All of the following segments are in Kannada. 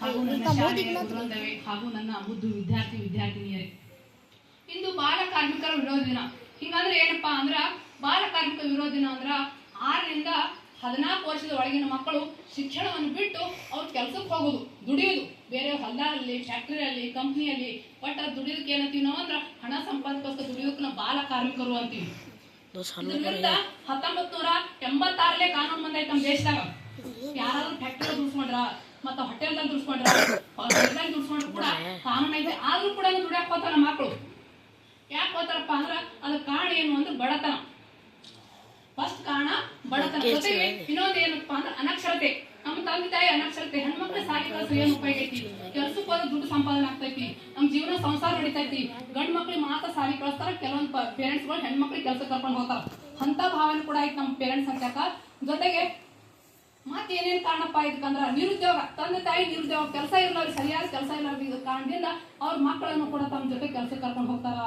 ಹಾಗೂ ನನ್ನ ಗುರುವೃಂದವೇ ಹಾಗೂ ನನ್ನ ಮುದ್ದು ವಿದ್ಯಾರ್ಥಿ ವಿದ್ಯಾರ್ಥಿನಿಯರೇ. ಇಂದು ಬಾಲ ಕಾರ್ಮಿಕರ ವಿರೋಧ ದಿನ. ಹಿಂಗಂದ್ರೆ ಏನಪ್ಪಾ ಅಂದ್ರ ಬಾಲ ಕಾರ್ಮಿಕ ವಿರೋಧ ದಿನ ಅಂದ್ರ ಆರರಿಂದ ಹದಿನಾಲ್ಕು ವರ್ಷದ ಒಳಗಿನ ಮಕ್ಕಳು ಶಿಕ್ಷಣವನ್ನು ಬಿಟ್ಟು ಅವ್ರು ಕೆಲ್ಸಕ್ಕೆ ಹೋಗೋದು ದುಡಿಯೋದು. ಬೇರೆ ಹೊಲದಲ್ಲಿ ಫ್ಯಾಕ್ಟ್ರಿಯಲ್ಲಿ ಕಂಪ್ನಿಯಲ್ಲಿ ಒಟ್ಟ ದುಡಿಯೋದಕ್ಕೆ ಏನಂತೀವಿ ನಾವು ಅಂದ್ರ ಹಣ ಸಂಪಾದಕ್ಕೋಸ್ಕರ ದುಡಿಯೋದಕ್ಕೆ ನಾವು ಬಾಲ ಕಾರ್ಮಿಕರು ಅಂತೀವಿ. ಹತ್ತೊಂಬತ್ ನೂರ ಎಂಬತ್ತಾರನೇ ಕಾನೂನು ಬಂದೈತೆ ನಮ್ಮ ದೇಶದಾಗ. ಯಾರಾದ್ರೂ ಫ್ಯಾಕ್ಟರಿ ದುಡ್ಸ್ಕೊಂಡ್ರ ಮತ್ತ ಹೋಟೆಲ್ದಾಗ ದುಡ್ಸ್ಕೊಂಡ್ರ ದುಡ್ಸ್ಕೊಂಡ್ರು ಕೂಡ ಕಾಮನ್ ಐತೆ ಆದ್ರೂ ಕೂಡ ದುಡಿಯಾಕ ಹೋತಾರ ಮಕ್ಕಳು ಯಾಕೆ ಹೋತಾರಪ್ಪ ಅಂದ್ರ ಅದ್ರ ಕಾರಣ ಏನು ಅಂದ್ರೆ ಬಡತನ. ಫಸ್ಟ್ ಕಾರಣ ಬಡತನ. ಜೊತೆಗೆ ಇನ್ನೊಂದು ಏನಪ್ಪ ಅಂದ್ರೆ ಅನಕ್ಷರತೆ. ನಮ್ಮ ತಂದೆ ತಾಯಿ ಅನಕ್ಷರತೆ. ಹೆಣ್ಮಕ್ಳು ಸಾಕಿ ಕಲ್ಸ ಏನ್ ಉಪಯೋಗ ಐತಿ? ಕೆಲ್ಸಕ್ಕೆ ಹೋದ್ರೆ ದುಡ್ಡು ಸಂಪಾದನೆ ಆಗ್ತೈತಿ ನಮ್ ಜೀವನ ಸಂಸಾರ ನಡೀತೈತಿ ಗಂಡ್ ಮಕ್ಳಿಗೆ ಮಾತ್ರ ಸಾಲಿ ಕಳಿಸ್ತಾರ. ಕೆಲವೊಂದು ಪೇರೆಂಟ್ಸ್ಗಳು ಹೆಣ್ಮಕ್ಳಿಗೆ ಕೆಲಸ ಕರ್ಕೊಂಡು ಹೋಗ್ತಾರ. ಅಂತ ಭಾವನೆ ಕೂಡ ಐತಿ ನಮ್ಮ ಪೇರೆಂಟ್ಸ್ ಅಂತ ಜೊತೆಗೆ ಮತ್ತೆ ಏನೇನು ಕಾರಣಪ್ಪ ಇದಕ್ಕಂದ್ರ ನಿರುದ್ಯೋಗ. ತಂದೆ ತಾಯಿ ನಿರುದ್ಯೋಗ, ಕೆಲಸ ಇರ್ಲಾರ ಸರಿಯಾದ ಕೆಲಸ ಇಲ್ಲ ಇದ್ರ ಕಾರಣದಿಂದ ಅವ್ರ ಮಕ್ಕಳನ್ನು ಕೂಡ ತಮ್ಮ ಜೊತೆ ಕೆಲಸ ಕರ್ಕೊಂಡು ಹೋಗ್ತಾರ.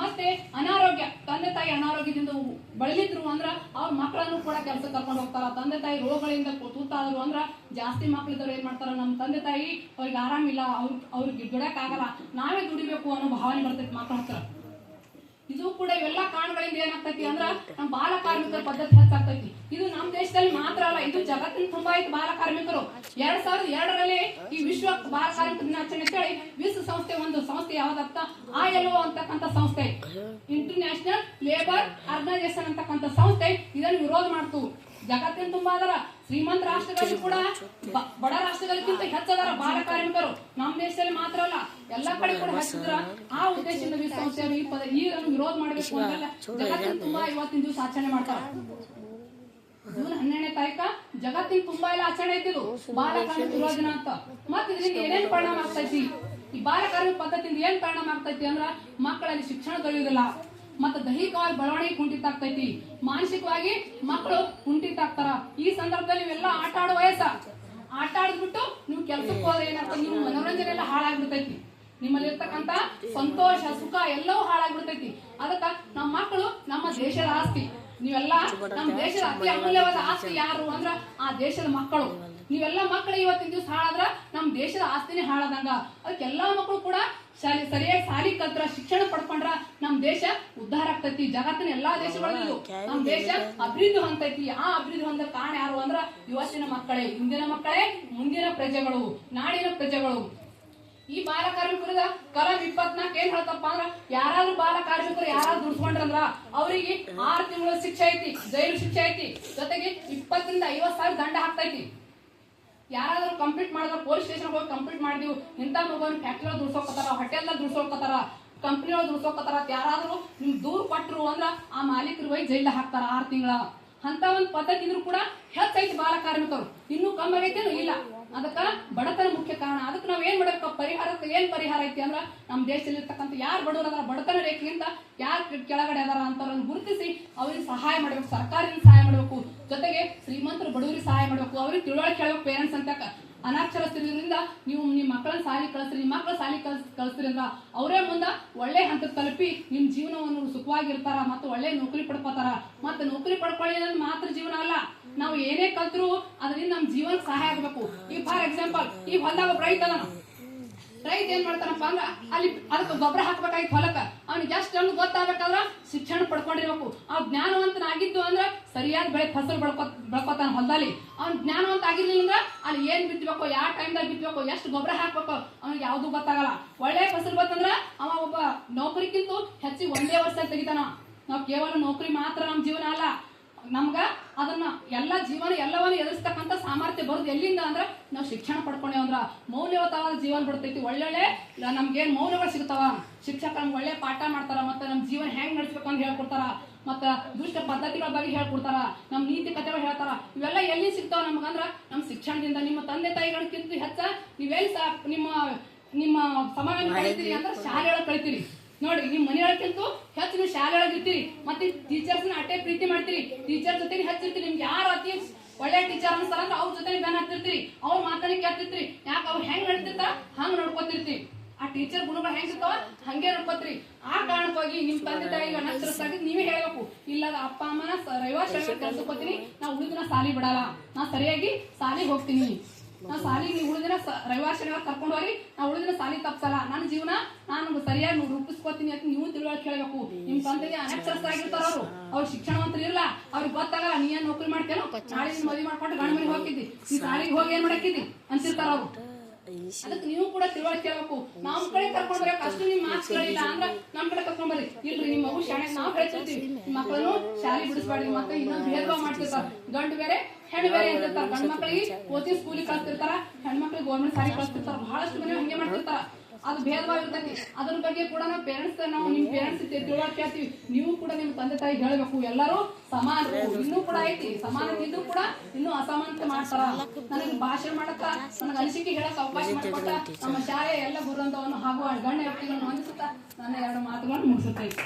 ಮತ್ತೆ ಅನಾರೋಗ್ಯ. ತಂದೆ ತಾಯಿ ಅನಾರೋಗ್ಯದಿಂದ ಬಳಲಿದ್ರು ಅಂದ್ರ ಅವ್ರ ಮಕ್ಕಳನ್ನು ಕೂಡ ಕೆಲಸ ಕರ್ಕೊಂಡು ಹೋಗ್ತಾರ. ತಂದೆ ತಾಯಿ ರೋಗಗಳಿಂದ ತೂತಾದ್ರು ಅಂದ್ರ ಜಾಸ್ತಿ ಮಕ್ಳಿದವ್ರು ಏನ್ ಮಾಡ್ತಾರ? ನಮ್ಮ ತಂದೆ ತಾಯಿ ಅವ್ರಿಗೆ ಆರಾಮಿಲ್ಲ ಅವ್ರ ಅವ್ರಿಗೆ ದುಡಕ್ಕಾಗಲ್ಲ ನಾವೇ ದುಡಿಬೇಕು ಅನ್ನೋ ಭಾವನೆ ಬರ್ತೈತಿ ಮಕ್ಕಳ ಹತ್ರ. ಇದು ಕೂಡ ಇವೆಲ್ಲ ಕಾರಣಗಳಿಂದ ಏನಾಗ್ತೈತಿ ಅಂದ್ರ ನಮ್ಮ ಬಾಲ ಕಾರ್ಮಿಕರ ಪದ್ಧತಿ ಹೆಚ್ಚಾಗ್ತೈತಿ. ಇದು ನಮ್ಮ ದೇಶದಲ್ಲಿ ಮಾತ್ರ ಅಲ್ಲ, ಇದು ಜಗತ್ತಿನ ತುಂಬಾ ಇತ್ತು ಬಾಲ ಕಾರ್ಮಿಕರು. ಎರಡ್ ಸಾವಿರದ ಎರಡರಲ್ಲಿ ಈ ವಿಶ್ವ ಬಾಲ ಕಾರ್ಮಿಕ ದಿನಾಚರಣೆ ಅಂತೇಳಿ ವಿಶ್ವ ಸಂಸ್ಥೆ ಒಂದು ಸಂಸ್ಥೆ ಯಾವ್ದತ್ತ ಆ ಎಲ್ ಅಂತಕ್ಕಂಥ ಸಂಸ್ಥೆ. ಇಂಟರ್ನ್ಯಾಷನಲ್ ಲೇಬರ್ ಆರ್ಗನೈಸೇಷನ್ ಅಂತಕ್ಕಂಥ ಸಂಸ್ಥೆ. ಇದನ್ನು ವಿರೋಧ ಮಾಡ್ತು. ಜಗತ್ತಿನ ತುಂಬಾ ಅದರ ಶ್ರೀಮಂತ ರಾಷ್ಟ್ರಗಳಲ್ಲಿ ಕೂಡ ಬಡ ರಾಷ್ಟ್ರಗಳಿಗಿಂತ ಹೆಚ್ಚದಾರ ಬಾಲ ಕಾರ್ಮಿಕರು. ನಮ್ಮ ದೇಶದಲ್ಲಿ ಮಾತ್ರ ಅಲ್ಲ, ಎಲ್ಲಾ ಕಡೆ ಕೂಡ ಹೆಚ್ಚಿದ್ರ ಆ ಉದ್ದೇಶದಿಂದ ವಿಶ್ವಸಂಸ್ಥೆಯವರು ಈ ಪದ, ಈ ವಿರೋಧ ಮಾಡಬೇಕು ಜಗತ್ತಿನ ತುಂಬಾ ಇವತ್ತಿನ ದಿವಸ ಆಚರಣೆ ಮಾಡ್ತಾರ. ಜೂನ್ ಹನ್ನೆರಡನೇ ತಾರೀಕ ಜಗತ್ತಿನ ತುಂಬಾ ಎಲ್ಲ ಆಚರಣೆ ಐತಿದ್ರು ಬಾಲಕಾರ್ಮಿಕ ವಿರೋಧ ಅಂತ. ಮತ್ತೆ ಇದರಿಂದ ಏನೇನ್ ಪರಿಣಾಮ ಆಗ್ತೈತಿ ಈ ಬಾಲಕಾರ್ಮಿಕ ಪದ್ಧತಿಯಿಂದ ಏನ್ ಪರಿಣಾಮ ಆಗ್ತೈತಿ ಅಂದ್ರ ಮಕ್ಕಳಲ್ಲಿ ಶಿಕ್ಷಣ ದೊರೆಯುವುದಿಲ್ಲ. ಮತ್ತೆ ದೈಹಿಕವಾಗಿ ಬೆಳವಣಿಗೆ ಕುಂಠಿತ ಆಗ್ತೈತಿ ಮಾನಸಿಕವಾಗಿ ಮಕ್ಕಳು ಕುಂಠಿತ ಆಗ್ತಾರ ಈ ಸಂದರ್ಭದಲ್ಲಿ ಇವೆಲ್ಲ ಆಟ ಆಡೋ ವಯಸ್ಸ. ಆಟ ಆಡ್ಬಿಟ್ಟು ನೀವು ಕೆಲ್ಸಕ್ಕೆ ಹೋದ್ರೆ ಏನಾಗ್ತದೆ? ನಿಮ್ಮ ಮನೋರಂಜನೆ ಎಲ್ಲ ಹಾಳಾಗ್ಬಿಡ್ತೈತಿ. ನಿಮ್ಮಲ್ಲಿ ಇರ್ತಕ್ಕಂತ ಸಂತೋಷ, ಸುಖ ಎಲ್ಲವೂ ಹಾಳಾಗ್ಬಿಡ್ತೈತಿ. ಅದಕ್ಕ ನಮ್ಮ ಮಕ್ಕಳು ನಮ್ಮ ದೇಶದ ಆಸ್ತಿ. ನೀವೆಲ್ಲ ನಮ್ಮ ದೇಶದ ಅತಿ ಅಮೂಲ್ಯವಾದ ಆಸ್ತಿ ಯಾರು ಅಂದ್ರ ಆ ದೇಶದ ಮಕ್ಕಳು. ನೀವೆಲ್ಲ ಮಕ್ಕಳು ಇವತ್ತಿನ ದಿವಸ ಹಾಳಾದ್ರ ನಮ್ಮ ದೇಶದ ಆಸ್ತಿನೇ ಹಾಳಾದಂಗ. ಅದಕ್ಕೆ ಎಲ್ಲಾ ಮಕ್ಕಳು ಕೂಡ ಶಾಲೆ ಸರಿಯಾಗಿ ಸಾಲಿ ಕಲ್ತ್ರ ಶಿಕ್ಷಣ ಪಡ್ಕೊಂಡ್ರ ನಮ್ ದೇಶ ಉದ್ಧಾರ ಆಗ್ತೈತಿ. ಜಗತ್ತಿನ ಎಲ್ಲಾ ದೇಶಗಳಲ್ಲೂ ನಮ್ ದೇಶ ಅಭಿವೃದ್ಧಿ ಹೊಂದೈತಿ ಆ ಅಭಿವೃದ್ಧಿ ಹೊಂದ ಕಾರಣ ಯಾರು ಅಂದ್ರ ಇವತ್ತಿನ ಮಕ್ಕಳೇ ಇಂದಿನ ಮಕ್ಕಳೇ ಮುಂದಿನ ಪ್ರಜೆಗಳು ನಾಡಿನ ಪ್ರಜೆಗಳು. ಈ ಬಾಲ ಕಾರ್ಮಿಕರದ ಕಲಂ ಇಪ್ಪತ್ನಾಲ್ಕು ಏನ್ ಹೇಳ್ತಪ್ಪ ಅಂದ್ರ, ಯಾರಾದ್ರೂ ಬಾಲ ಕಾರ್ಮಿಕರು ಯಾರಾದ್ರೂ ದುಡ್ಸ್ಕೊಂಡ್ರಂದ್ರ, ಅವರಿಗೆ ಆರು ತಿಂಗಳ ಶಿಕ್ಷೆ ಐತಿ, ಜೈಲು ಶಿಕ್ಷೆ ಐತಿ, ಜೊತೆಗೆ ಇಪ್ಪತ್ತರಿಂದ ಐವತ್ ಸಾವಿರ ದಂಡ ಹಾಕ್ತೈತಿ. ಯಾರಾದ್ರೂ ಕಂಪ್ಲೀಟ್ ಮಾಡಿದ್ರೆ ಪೊಲೀಸ್ ಸ್ಟೇಷನ್ ಹೋಗಿ ಕಂಪ್ಲೀಟ್ ಮಾಡಿದೀವಿ, ಇಂಥ ಮಗುವನ್ನ ಫ್ಯಾಕ್ಟ್ರಿ ದುಡ್ಸೋಕತ್ತಾರ ಹೋಟೆಲ್ದಾಗ ದುಡ್ಸೋಕತ್ತಾರ ಕಂಪ್ನಿ ಒಳಗೆ ದುಡ್ಸೋಕತ್ತಾರ ಯಾರಾದ್ರೂ ನಿಮ್ ದೂರ ಕೊಟ್ರು ಅಂದ್ರ ಆ ಮಾಲೀಕರು ಹೋಗಿ ಜೈಲ ಹಾಕ್ತಾರ ಆರು ತಿಂಗಳ. ಅಂತ ಒಂದು ಪದ್ಧತಿ ಇದ್ರು ಕೂಡ ಹೆಚ್ಚೈತಿ ಬಾಲ ಕಾರ್ಮಿಕರು. ಇನ್ನೂ ಕಮ್ಮಿ ಆಗೈತೇನು ಇಲ್ಲ. ಅದಕ್ಕ ಬಡತನ ಮುಖ್ಯ ಕಾರಣ. ಅದಕ್ಕೆ ನಾವ್ ಏನ್ ಮಾಡಬೇಕು? ಪರಿಹಾರಕ್ಕೆ ಏನ್ ಪರಿಹಾರ ಐತಿ ಅಂದ್ರ ನಮ್ಮ ದೇಶದಲ್ಲಿ ಇರ್ತಕ್ಕಂಥ ಯಾರು ಬಡವರು ಅದಾರ ಬಡತನ ರೇಖೆಯಿಂದ ಯಾರು ಕೆಳಗಡೆ ಅದಾರ ಅಂತವ್ರನ್ನ ಗುರುತಿಸಿ ಅವ್ರಿಗೆ ಸಹಾಯ ಮಾಡ್ಬೇಕು, ಸರ್ಕಾರದಿಂದ ಸಹಾಯ ಮಾಡ್ಬೇಕು. ಜೊತೆಗೆ ಶ್ರೀಮಂತರು, ಬಡವರಿಗೆ ಸಹಾಯ ಮಾಡ್ಬೇಕು. ಅವ್ರಿಗೆ ತಿಳುವಳಿಕೆ ಹೇಳಬೇಕು ಪೇರೆಂಟ್ಸ್ ಅಂತ ಅನಾಕ್ಷರಸ್ಥರಿಂದ ನೀವು ನಿಮ್ಮ ಮಕ್ಕಳನ್ನ ಸಾಲಿ ಕಳಿಸ್ರಿ ನಿಮ್ಮ ಮಕ್ಕಳ ಸಾಲಿ ಕಳ್ಸ್ ಕಳಿಸ್ರಿ ಅಂದ್ರ ಅವರೇ ಮುಂದ ಒಳ್ಳೆ ಹಂತ ತಲುಪಿ ನಿಮ್ಮ ಜೀವನವನ್ನು ಸುಖವಾಗಿರ್ತಾರ ಮತ್ತು ಒಳ್ಳೆ ನೌಕರಿ ಪಡ್ಕೋತಾರ. ಮತ್ತೆ ನೌಕರಿ ಪಡ್ಕೊಳ್ಳಿ ಅನ್ನೋದು ಮಾತ್ರ ಜೀವನ ಅಲ್ಲ. ನಾವು ಏನೇ ಕಲ್ತ್ರು ಅದರಿಂದ ನಮ್ ಜೀವನ ಸಹಾಯ ಆಗಬೇಕು. ಈಗ ಫಾರ್ ಎಕ್ಸಾಂಪಲ್, ಈ ಹೊಲ್ದಾಗ ಒಬ್ಬ ರೈತ ರೈತ ಏನ್ ಮಾಡ್ತಾನಪ್ಪ ಅಂದ್ರ ಅಲ್ಲಿ ಅದಕ್ಕೆ ಗೊಬ್ಬರ ಹಾಕ್ಬೇಕಾಗಿತ್ತು ಹೊಲಕ್ಕ. ಅವ್ನಿಗೆ ಎಷ್ಟು ಅನ್ನು ಗೊತ್ತಾಗ್ಬೇಕಾದ್ರ ಶಿಕ್ಷಣ ಪಡ್ಕೊಂಡಿರ್ಬೇಕು. ಆ ಜ್ಞಾನವಂತನಾಗಿದ್ದು ಅಂದ್ರ ಸರಿಯಾದ ಬೆಳೆ ಫಸಲು ಬೆಳ್ಕೊ, ಬೆಳ್ಕೊತಾನ ಹೊಲದಲ್ಲಿ. ಅವ್ನ ಜ್ಞಾನವಂತ ಆಗಿರ್ಲಿಲ್ಲ ಅಂದ್ರ ಅಲ್ಲಿ ಏನ್ ಬಿತ್ತಬೇಕು ಯಾವ ಟೈಮ್ದಾಗ ಬಿತ್ತಬೇಕು ಎಷ್ಟು ಗೊಬ್ಬರ ಹಾಕ್ಬೇಕು ಅವ್ನಿಗೆ ಯಾವ್ದು ಗೊತ್ತಾಗಲ್ಲ. ಒಳ್ಳೆ ಫಸಲು ಬಂತಂದ್ರ ಅವ ಒಬ್ಬ ನೌಕರಿಗಿಂತ ಹೆಚ್ಚಿಗೆ ಒಂದೇ ವರ್ಷ ತೆಗಿತಾನ ನಾವು ಕೇವಲ ನೌಕರಿ ಮಾತ್ರ ನಮ್ಮ ಜೀವನ ಅಲ್ಲ. ನಮ್ಗ ಅದನ್ನ ಎಲ್ಲ ಜೀವನ ಎಲ್ಲವನ್ನ ಎದುರಿಸ್ತಕ್ಕಂಥ ಸಾಮರ್ಥ್ಯ ಬರೋದು ಎಲ್ಲಿಂದ ಅಂದ್ರೆ ನಾವು ಶಿಕ್ಷಣ ಪಡ್ಕೊಂಡೇವ್ ಅಂದ್ರ ಮೌಲ್ಯಯುತವಾದ ಜೀವನ ಬಿಡ್ತೈತಿ. ಒಳ್ಳೊಳ್ಳೆ ನಮ್ಗೇನ್ ಮೌಲ್ಯಗಳು ಸಿಗ್ತಾವ? ಶಿಕ್ಷಕ ನಮ್ಗೆ ಒಳ್ಳೆ ಪಾಠ ಮಾಡ್ತಾರ ಮತ್ತೆ ನಮ್ ಜೀವನ ಹೆಂಗ್ ನಡೆಸ್ಬೇಕು ಅಂತ ಹೇಳ್ಕೊಡ್ತಾರ ಮತ್ತ ದುಷ್ಟ ಪದ್ಧತಿಗಳ ಬಗ್ಗೆ ಹೇಳ್ಕೊಡ್ತಾರ ನಮ್ಮ ನೀತಿ ಕಥೆಗಳು ಹೇಳ್ತಾರ ಇವೆಲ್ಲ ಎಲ್ಲಿ ಸಿಗ್ತಾವ ನಮ್ಗಂದ್ರ ನಮ್ಮ ಶಿಕ್ಷಣದಿಂದ. ನಿಮ್ಮ ತಂದೆ ತಾಯಿಗಳಕ್ಕಿಂತ ಹೆಚ್ಚ ನೀವೆಲ್ಲಿ ಸಾ ನಿಮ್ಮ ನಿಮ್ಮ ಸಮಯವನ್ನು ಕಳಿತೀರಿ ಅಂದ್ರೆ ಶಾಲೆಗಳ ಕಳಿತೀರಿ. ನೋಡಿ, ನಿಮ್ ಮನೆಯೊಳಗಿಂತೂ ಹೆಚ್ಚು ನೀವು ಶಾಲೆ ಒಳಗೆ ಇರ್ತೀರಿ, ಮತ್ತೆ ಟೀಚರ್ಸ್ನ ಅಟ್ಟೆ ಪ್ರೀತಿ ಮಾಡ್ತೀರಿ. ಟೀಚರ್ ಜೊತೆ ಹಚ್ಚಿರ್ತೀರಿ ನಿಮ್ಗೆ ಯಾರು ಅತಿ ಒಳ್ಳೆ ಟೀಚರ್ ಅನ್ಸ್ತಾರ ಅಂದ್ರೆ ಅವ್ರ ಜೊತೆ ಬೆನ್ ಹತ್ತಿರ್ತೀರಿ ಅವ್ರ ಮಾತನ್ನ ಕೇಳ್ತಿರ್ತೀರಿ. ಯಾಕೆ ಅವ್ರು ಹೆಂಗ್ ನಡ್ತಿರ್ತಾರ ಹಂಗ್ ನೋಡ್ಕೊತಿರ್ತೀರಿ. ಆ ಟೀಚರ್ ಗುಣಗಳು ಹೆಂಗಿರ್ತಾವ, ಹಂಗೆ ನೋಡ್ಕೋತೀರಿ. ಆ ಕಾರಣಕ್ಕಾಗಿ ನಿಮ್ ತಂದೆ ತಾಯಿ ಅನಕ್ಷರಸ್ತಾಗಿ ನೀವೇ ಹೇಳ್ಬೇಕು. ಇಲ್ಲ ಅಪ್ಪ ಅಮ್ಮನ ರವಿವಾರ ಕೆಲ್ಸಕ್ಕೆ ಹೋಗ್ತೀನಿ. ನಾ ಉಳಿದಿನ ಸಾಲಿ ಬಿಡಲ್ಲ. ನಾ ಸರಿಯಾಗಿ ಸಾಲಿಗೆ ಹೋಗ್ತೀನಿ. ನಾ ಸಾಲಿಗೆ ನೀವು ಉಳಿದಿನ ರವಿವಾರ ಶನಿವಾರ ಕರ್ಕೊಂಡು ಹೋಗಿ ನಾ ಉಳಿದಿನ ಸಾಲಿ ತಪ್ಸಲ್ಲ. ನನ್ನ ಜೀವನ ನಾನು ಸರಿಯಾಗಿ ರೂಪಿಸ್ಕೋತೀನಿ ಅಂತ ನೀವು ತಿಳುವಳಿಕೆ ಕೇಳಬೇಕು ನಿಮ್ ತಂದೆಗೆ ಅನಕ್ಷರಸ್ಥರಾಗಿರ್ತಾರ ಅವರು. ಅವ್ರ ಶಿಕ್ಷಣವಂತರು ಇರಲ್ಲ ಅವ್ರಿಗೆ ಗೊತ್ತಾಗಲ್ಲ ನೀ ಏನ್ ನೌಕರಿ ಮಾಡ್ತೇನೋ ನಾಳೆ ನಿನ್ ಮದುವೆ ಮಾಡ್ಕೊಂಡು ಗಂಡ ಮನೆಗೆ ಹೋಗಿದ್ದಿ ನೀ ಸಾಲಿಗೆ ಹೋಗಿ ಏನ್ ಮಾಡಕ್ಕಿದ್ದಿ? ಅಂತಿರ್ತಾರ ಅವ್ರು. ಅದಕ್ಕೆ ನೀವು ಕೂಡ ತಿಳುವಳಿಕೆ ಕೇಳಬೇಕು ನಮ್ ಕಡೆ ಕರ್ಕೊಂಡ್ ಬರಕ್ ಅಷ್ಟು ನಿಮ್ ಮಾರ್ಕ್ಸ್ ಕೇಳಿಲ್ಲ ಅಂದ್ರ ನಮ್ ಕಡೆ ಕರ್ಕೊಂಡ್ ಬರ್ರಿ. ಇಲ್ರಿ ನಿಮ್ ಮಗು ಶಾಣೆ ನಾವ್ ಹೇಳ್ತಿರ್ತೀವಿ ನಿಮ್ ಮಕ್ಕಳನ್ನು ಶಾಲೆ ಬಿಡಿಸ್ಬಾರ್ದು ಮತ್ತೆ ಇನ್ನೊಂದು ಭೇದ ಭಾವ ಮಾಡ್ತಿರ್ತಾರ. ಗಂಡು ಬೇರೆ ಹೆಣ್ಣು ಬೇರೆ ಅಂತಿರ್ತಾರ. ಗಂಡ್ ಮಕ್ಕಳಿಗೆ ಓದಿ ಸ್ಕೂಲಿಗೆ ಕಳ್ಸ್ತಿರ್ತಾರ. ಹೆಣ್ಮಕ್ಳಿಗೆ ಗೌರ್ಮೆಂಟ್ ಶಾಲೆ ಕಳ್ಸ್ತಿರ್ತಾರ. ಬಹಳಷ್ಟು ಮನೆ ಹಂಗೆ ಮಾಡ್ತಿರ್ತಾರ. ಅದು ಭೇದಭಾವ ಇರ್ತೈತಿ ಅದ್ರ ಬಗ್ಗೆ ಕೂಡ ನಾವು ಪೇರೆಂಟ್ಸ್ ನಾವು ನಿಮ್ ಪೇರೆಂಟ್ಸ್ ತಿಳುವಳಿಕೆ ಕೇಳ್ತೀವಿ ನೀವು ಕೂಡ ನಿಮ್ ತಂದೆ ತಾಯಿ ಹೇಳ್ಬೇಕು. ಎಲ್ಲರೂ ಸಮಾನ ಇನ್ನೂ ಕೂಡ ಐತಿ. ಸಮಾನ ಇದ್ದು ಕೂಡ ಇನ್ನೂ ಅಸಮಾನತೆ ಮಾಡ್ತಾರ. ನನಗೆ ಭಾಷಣ ಮಾಡಕ್ಕ, ನನಗೆ ಅನಿಸಿಕೆ ಹೇಳಕ್ ಅವಕಾಶ ಮಾಡಿಕೊಟ್ಟ ನಮ್ಮ ಶಾಲೆಯ ಎಲ್ಲ ಗುರುವಂತವನ್ನು ಹಾಗೂ ಗಣ್ಯ ವ್ಯಕ್ತಿಗಳನ್ನು ಹೊಂದಿಸುತ್ತಾ ನನ್ನ ಎರಡು ಮಾತುಗಳನ್ನು ಮುಗಿಸುತ್ತೈತಿ